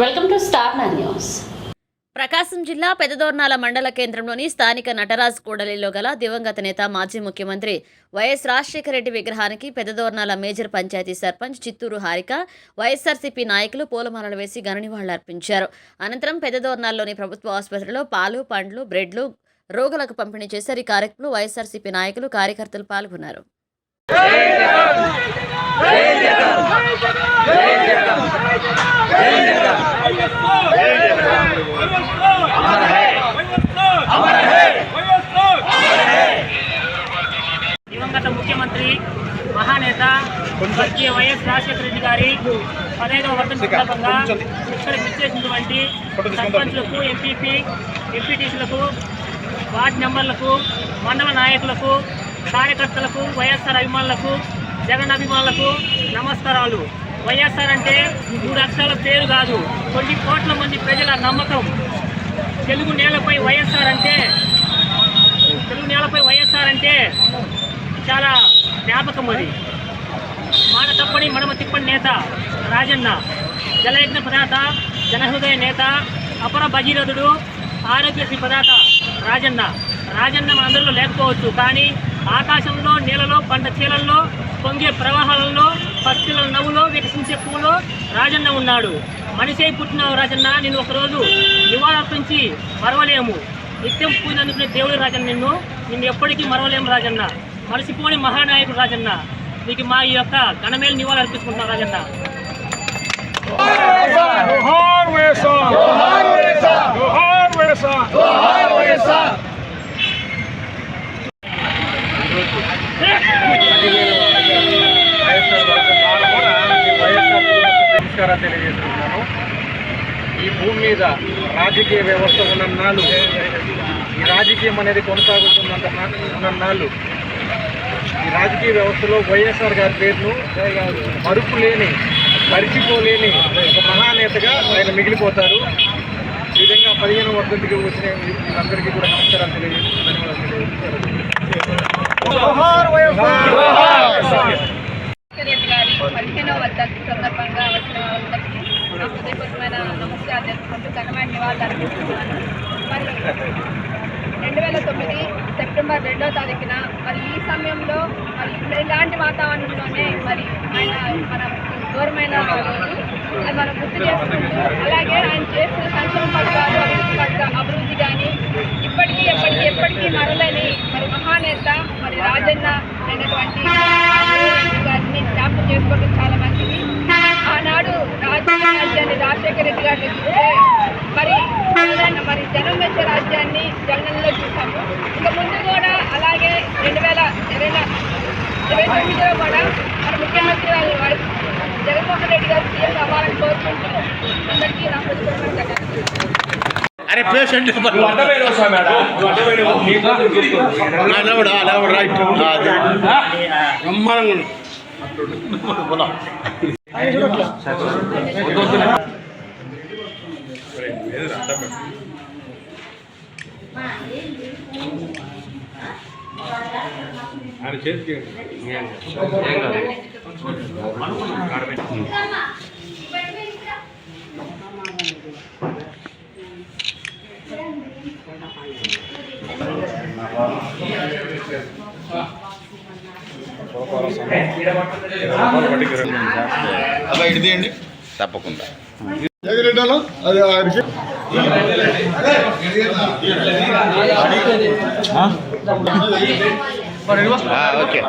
Welcome to Star News Prakasam జిల్లా పెదదోర్నాల మండల కేంద్రంలోని స్థానిక నటరాజ్ కూడలిలో గల దివంగత నేత మాజీ ముఖ్యమంత్రి వైఎస్ రాజశేఖర రెడ్డి విగ్రహానికి పెదదోర్నాల మేజర్ పంచాయతీ సర్పంచ్ చిత్తూరు హారిక వైఎస్ఆర్సీపీ నాయకులు పూలమాలలు వేసి ఘన నివాళులర్పించారు అనంతరం పెదదోర్నాల్లోని ప్రభుత్వ ఆసుపత్రిలో పాలు పండ్లు బ్రెడ్లు రోగులకు పంపిణీ చేశారు. ఈ కార్యక్రమంలో వైఎస్ఆర్సీపీ నాయకులు కార్యకర్తలు పాల్గొన్నారు. దివంగత ముఖ్యమంత్రి మహానేత స్వర్గీయ వైఎస్ రాజశేఖర రెడ్డి గారి పదహైదవ వర్ధంతి సందర్భంగా ఇక్కడికి ఇచ్చేసినటువంటి సర్పంచ్లకు ఎంపీపీ ఎంపీటీసీలకు వార్డు మెంబర్లకు మండల నాయకులకు కార్యకర్తలకు వైఎస్ఆర్ అభిమానులకు జగన్ అభిమానులకు నమస్కారాలు. వైఎస్ఆర్ అంటే మూడు అక్షరాల పేరు కాదు. కొన్ని కోట్ల మంది ప్రజల నమ్మకం. తెలుగు నేలపై వైఎస్ఆర్ అంటే తెలుగు నేలపై వైఎస్ఆర్ అంటే చాలా జ్ఞాపకం అది. మాట తప్పని మడమ తిప్పని నేత రాజన్న జలయజ్ఞ ప్రదాత జనహృదయ నేత అపర భగీరథుడు ఆరోగ్యశ్రీ ప్రదాత రాజన్న. రాజన్న మనందరిలో లేకపోవచ్చు కానీ ఆకాశంలో నీళ్ళలో పంట చీలల్లో పొంగే ప్రవాహాలలో పక్షుల నవ్వులో వికసించే పూలో రాజన్న ఉన్నాడు. మనిషి పుట్టిన రాజన్న నేను ఒకరోజు నివాళులర్పించి మరవలేము. నిత్యం పూజ అందుకునే దేవుడు రాజన్న నిన్ను. నిన్ను ఎప్పటికీ మరవలేము రాజన్న. మరచిపోని మహానాయకుడు రాజన్న. నీకు మా ఈ యొక్క ఘనమేలు నివాళులు అర్పించుకుంటున్నాం రాజన్న. జోహార్ జోహార్ తెలియజేస్తున్నాను ఈ భూమి మీద రాజకీయ వ్యవస్థ ఉన్నన్నాళ్ళు ఈ రాజకీయం అనేది కొనసాగుతున్నంత ఉన్నన్నాళ్ళు ఈ రాజకీయ వ్యవస్థలో వైఎస్ఆర్ గారి పేరును మరుపు లేని మరిచిపోలేని ఒక మహానేతగా ఆయన మిగిలిపోతారు. ఈ విధంగా పదిహేను వర్ధంతికి వచ్చిన వీళ్ళందరికీ కూడా నమస్కారాలు తెలియజేస్తున్నాను ధన్యవాదాలు తెలియజేస్తున్నాను జోహార్ వైఎస్ఆర్ రెడ్డి గారి పదిహేనవ వర్ధంతి సందర్భంగా వచ్చిన అందరికీ నా హృదయపూర్వకమైన నమస్కారం తెలుసుకుంటూ ఘనమైన నివాళులు అర్పిస్తున్నాను మరి రెండు వేల తొమ్మిది సెప్టెంబర్ రెండో తారీఖున మరి ఈ సమయంలో మరి ఇలాంటి వాతావరణంలోనే మరి ఆయన మన ఘోరమైన అది మనం గుర్తు చేసుకుంటూ అలాగే ఆయన చేసిన సంక్షేమ పథకాలు అభివృద్ధి పథక అభివృద్ధి కానీ ఇప్పటికీ ఎప్పటికీ ఎప్పటికీ మరలని మరి మహానేత మరి రాజన్న అయినటువంటి గారిని జ్ఞాపకం చేసుకోవడం చాలా మంచిది. రాజ్యాన్ని రాజశేఖర రెడ్డి గారిని చూస్తే మరి మరి జనం వచ్చే రాజ్యాన్ని జగన్లో చూసాము ఇక ముందు కూడా అలాగే రెండు వేల ఇరవై ఇరవై తొమ్మిదిలో కూడా మరి ముఖ్యమంత్రి జగన్మోహన్ రెడ్డి గారు సీఎం అవ్వాలని కోరుకుంటూ అందరికీ నా అరే పేషెంట్ బ్రహ్మాండంగా ఆయన చేతికి అలా ఇడిదేయండి తప్పకుండా. అది ఓకే.